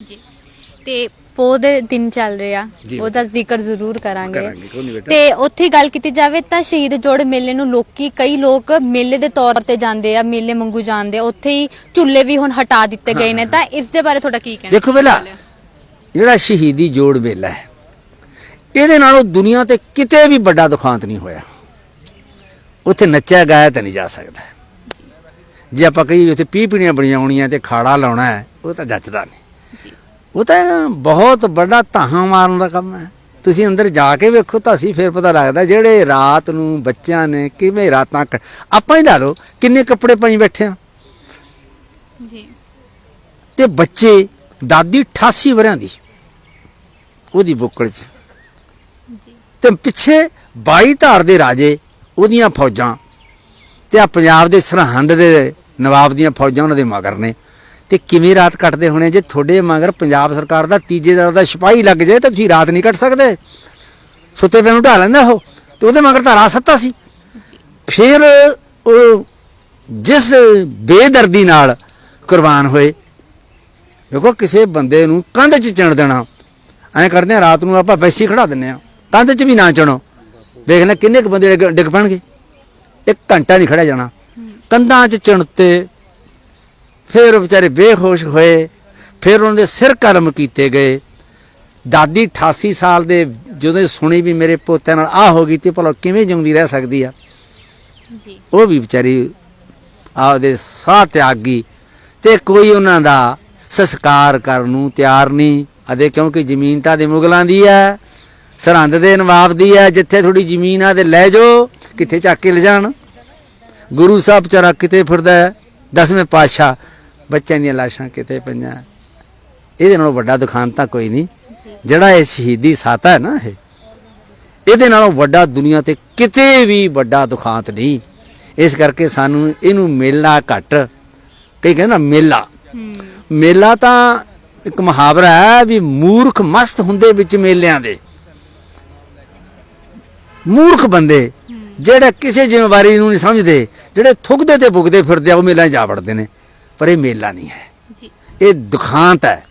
ਜੀ ਤੇ ਪੋਹ ਦੇ ਦਿਨ ਚੱਲ ਰਿਹਾ ਜੀ। ਉਹਦਾ ਜ਼ਿਕਰ ਜ਼ਰੂਰ ਕਰਾਂਗੇ। ਕਰਾਂਗੇ, ਕੋਈ ਨਹੀਂ ਬੇਟਾ। ਤੇ ਉੱਥੇ ਗੱਲ ਕੀਤੀ ਜਾਵੇ ਤਾਂ ਸ਼ਹੀਦ ਜੋੜ ਮੇਲੇ ਨੂੰ ਲੋਕੀ ਕਈ ਲੋਕ ਮੇਲੇ ਦੇ ਤੌਰ ਤੇ ਜਾਂਦੇ ਆ ਮੇਲੇ ਮੰਗੂ ਜਾਂਦੇ ਆ। ਉੱਥੇ ਹੀ ਝੁੱਲੇ ਵੀ ਹੁਣ ਹਟਾ ਦਿੱਤੇ ਗਏ ਨੇ। ਤਾਂ ਇਸ ਦੇ ਬਾਰੇ ਤੁਹਾਡਾ ਕੀ ਕਹਿਣਾ? ਦੇਖੋ ਪਹਿਲਾਂ ਜਿਹੜਾ ਸ਼ਹੀਦੀ ਜੋੜ ਮੇਲਾ ਹੈ ਇਹਦੇ ਨਾਲੋਂ ਦੁਨੀਆ ਤੇ ਕਿਤੇ ਵੀ ਵੱਡਾ ਦੁਖਾਂਤ ਨਹੀਂ ਹੋਇਆ। ਉੱਥੇ ਨੱਚਿਆ ਗਾਇਆ ਤਾਂ ਨਹੀਂ ਜਾ ਸਕਦਾ। ਜੇ ਆਪਾਂ ਕਹੀ ਉੱਥੇ ਪੀਪਣੀਆਂ ਬਣੀਆਂ ਹੋਣੀਆਂ ਤੇ ਖਾੜਾ ਲਾਉਣਾ ਹੈ ਉਹ ਤਾਂ ਜੱਚਦਾ ਨਹੀਂ। ਉਹ ਤਾਂ ਬਹੁਤ ਵੱਡਾ ਧਾਹਾਂ ਮਾਰਨ ਦਾ ਕੰਮ ਹੈ। ਤੁਸੀਂ ਅੰਦਰ ਜਾ ਕੇ ਵੇਖੋ ਤਾਂ ਅਸੀਂ ਫਿਰ ਪਤਾ ਲੱਗਦਾ ਜਿਹੜੇ ਰਾਤ ਨੂੰ ਬੱਚਿਆਂ ਨੇ ਕਿਵੇਂ ਰਾਤਾਂ ਆਪਾਂ ਹੀ ਲਾ ਲਓ ਕਿੰਨੇ ਕੱਪੜੇ ਪਾਈ ਬੈਠੇ ਆ। ਜੀ। ਤੇ ਬੱਚੇ ਦਾਦੀ 88 ਵਰਿਆਂ ਦੀ ਉਹਦੀ ਬੁੱਕਲ 'ਚ। ਜੀ। ਤੇ ਪਿੱਛੇ 22 ਧਾਰ ਦੇ ਰਾਜੇ ਉਹਦੀਆਂ ਫੌਜਾਂ। ਤੇ ਆ ਪੰਜਾਬ ਦੇ ਸਰਹੰਦ ਦੇ ਨਵਾਬ ਦੀਆਂ ਫੌਜਾਂ ਉਹਨਾਂ ਦੇ ਮਗਰ ਨੇ। ਤੇ ਕਿਵੇਂ ਰਾਤ ਕੱਟਦੇ ਹੋਣੇ? ਜੇ ਤੁਹਾਡੇ ਮਗਰ ਪੰਜਾਬ ਸਰਕਾਰ ਦਾ ਤੀਜੇ ਦਰ ਦਾ ਸਿਪਾਹੀ ਲੱਗ ਜਾਏ ਤਾਂ ਤੁਸੀਂ ਰਾਤ ਨਹੀਂ ਕੱਟ ਸਕਦੇ। ਸੁੱਤੇ ਪਏ ਨੂੰ ਢਾ ਲੈਂਦਾ ਉਹ। ਤੇ ਉਹਦੇ ਮਗਰ ਤਾਂ ਰਾਤ ਸੱਤਾ ਸੀ। ਫਿਰ ਉਹ ਜਿਸ ਬੇਦਰਦੀ ਨਾਲ ਕੁਰਬਾਨ ਹੋਏ, ਦੇਖੋ ਕਿਸੇ ਬੰਦੇ ਨੂੰ ਕੰਧ 'ਚ ਚਿਣ ਦੇਣਾ। ਐਂ ਕਰਦੇ ਆ, ਰਾਤ ਨੂੰ ਆਪਾਂ ਵੈਸੀ ਖੜਾ ਦਿੰਨੇ ਆ। ਕੰਧ 'ਚ ਵੀ ਨਾ ਚਿਣੋ। ਵੇਖ ਲੈ ਕਿੰਨੇ ਕੁ ਬੰਦੇ ਡਿੱਗ- ਡਿੱਗ ਪੈਣਗੇ। ਇੱਕ ਘੰਟਾ ਨਹੀਂ ਖੜਾ ਜਾਣਾ। ਕੰਧਾਂ 'ਚ ਚਿਣਤੇ ਫਿਰ ਉਹ ਵਿਚਾਰੇ ਬੇਹੋਸ਼ ਹੋਏ ਫਿਰ ਉਹਨਾਂ ਦੇ ਸਿਰ ਕਲਮ ਕੀਤੇ ਗਏ। ਦਾਦੀ 88 ਸਾਲ ਦੇ ਜਦੋਂ ਸੁਣੀ ਵੀ ਮੇਰੇ ਪੋਤੇ ਨਾਲ ਆ ਹੋ ਗਈ ਤੇ ਭਲਾ ਕਿਵੇਂ ਜਿਉਂਦੀ ਰਹਿ ਸਕਦੀ ਆ? ਜੀ। ਉਹ ਵੀ ਵਿਚਾਰੀ ਆਪਦੇ ਸਾਹ ਤਿਆਗੀ ਤੇ ਕੋਈ ਉਹਨਾਂ ਦਾ ਸੰਸਕਾਰ ਕਰਨ ਨੂੰ ਤਿਆਰ ਨਹੀਂ। ਅਦੇ ਕਿਉਂਕਿ ਜ਼ਮੀਨ ਤਾਂ ਦੇ ਮੁਗਲਾਂ ਦੀ ਹੈ ਸਰਹੰਦ ਦੇ ਨਵਾਬ ਦੀ ਹੈ ਜਿੱਥੇ ਥੋੜੀ ਜ਼ਮੀਨ ਆ ਤੇ ਲੈ ਜਾਓ ਕਿੱਥੇ ਚੱਕ ਕੇ ਲਿਜਾਣ। ਗੁਰੂ ਸਾਹਿਬ ਚਰਾ ਕਿਤੇ ਫਿਰਦਾ ਦਸਵੇਂ ਪਾਤਸ਼ਾਹ ਬੱਚਿਆਂ ਦੀਆਂ ਲਾਸ਼ਾਂ ਕਿਤੇ ਪਈਆਂ। ਇਹਦੇ ਨਾਲੋਂ ਵੱਡਾ ਦੁਖਾਂਤ ਤਾਂ ਕੋਈ ਨਹੀਂ। ਜਿਹੜਾ ਇਹ ਸ਼ਹੀਦੀ ਸਾਤਾ ਹੈ ਨਾ ਇਹ ਇਹਦੇ ਨਾਲੋਂ ਵੱਡਾ ਦੁਨੀਆ ਤੇ ਕਿਤੇ ਵੀ ਵੱਡਾ ਦੁਖਾਂਤ ਨਹੀਂ। ਇਸ ਕਰਕੇ ਸਾਨੂੰ ਇਹਨੂੰ ਮੇਲਾ ਘੱਟ ਕਈ ਕਹਿੰਦੇ ਨਾ ਮੇਲਾ। ਮੇਲਾ ਤਾਂ ਇੱਕ ਮੁਹਾਵਰਾ ਹੈ ਵੀ ਮੂਰਖ ਮਸਤ ਹੁੰਦੇ ਵਿੱਚ ਮੇਲਿਆਂ ਦੇ। ਮੂਰਖ ਬੰਦੇ ਜਿਹੜੇ ਕਿਸੇ ਜ਼ਿੰਮੇਵਾਰੀ ਨੂੰ ਨਹੀਂ ਸਮਝਦੇ ਜਿਹੜੇ ਥੁੱਕਦੇ ਤੇ ਭੁਗਦੇ ਫਿਰਦੇ ਆ ਉਹ ਮੇਲਿਆਂ ਜਾ ਵੜਦੇ ਨੇ। ਪਰ ਇਹ ਮੇਲਾ ਨਹੀਂ ਹੈ। ਜੀ। ਇਹ ਦੁਖਾਂਤ ਹੈ।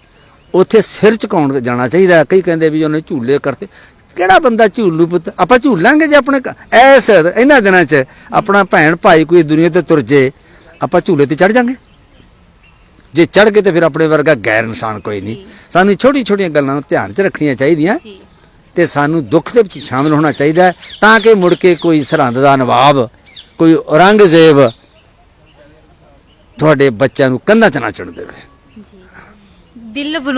ਉੱਥੇ ਸਿਰ ਝੁਕਾਉਣ ਜਾਣਾ ਚਾਹੀਦਾ ਕਈ ਕਹਿੰਦੇ ਵੀ ਉਹਨੇ ਝੂਲੇ ਕਰਤੇ। ਕਿਹੜਾ ਬੰਦਾ ਝੂਲੂ ਪੁੱਤ? ਆਪਾਂ ਝੂਲਾਂਗੇ ਜੇ ਆਪਣੇ ਐਸ ਇਹਨਾਂ ਦਿਨਾਂ 'ਚ ਆਪਣਾ ਭੈਣ ਭਾਈ ਕੋਈ ਦੁਨੀਆ ਤੇ ਤੁਰ ਜੇ ਆਪਾਂ ਝੂਲੇ ਤੇ ਚੜ ਜਾਾਂਗੇ। ਜੇ ਚੜ ਗਏ ਤੇ ਫਿਰ ਆਪਣੇ ਵਰਗਾ ਗੈਰ ਇਨਸਾਨ ਕੋਈ ਨਹੀਂ। ਸਾਨੂੰ ਛੋਟੀ ਛੋਟੀਆਂ ਗੱਲਾਂ ਨੂੰ ਧਿਆਨ 'ਚ ਰੱਖਣੀਆਂ ਚਾਹੀਦੀਆਂ। ਤੇ ਸਾਨੂੰ ਦੁੱਖ ਦੇ ਵਿੱਚ ਸ਼ਾਮਲ ਹੋਣਾ ਚਾਹੀਦਾ ਤਾਂ ਕਿ ਮੁੜ ਕੇ ਕੋਈ ਸਰਹੰਦ ਦਾ ਨਵਾਬ ਕੋਈ ਔਰੰਗਜ਼ੇਬ ਤੁਹਾਡੇ ਬੱਚਿਆਂ ਨੂੰ ਕੰਧਾਂ 'ਚ ਨਾ ਚੜ ਦੇਵੇ। ਦਿਲ ਵੱਲੋਂ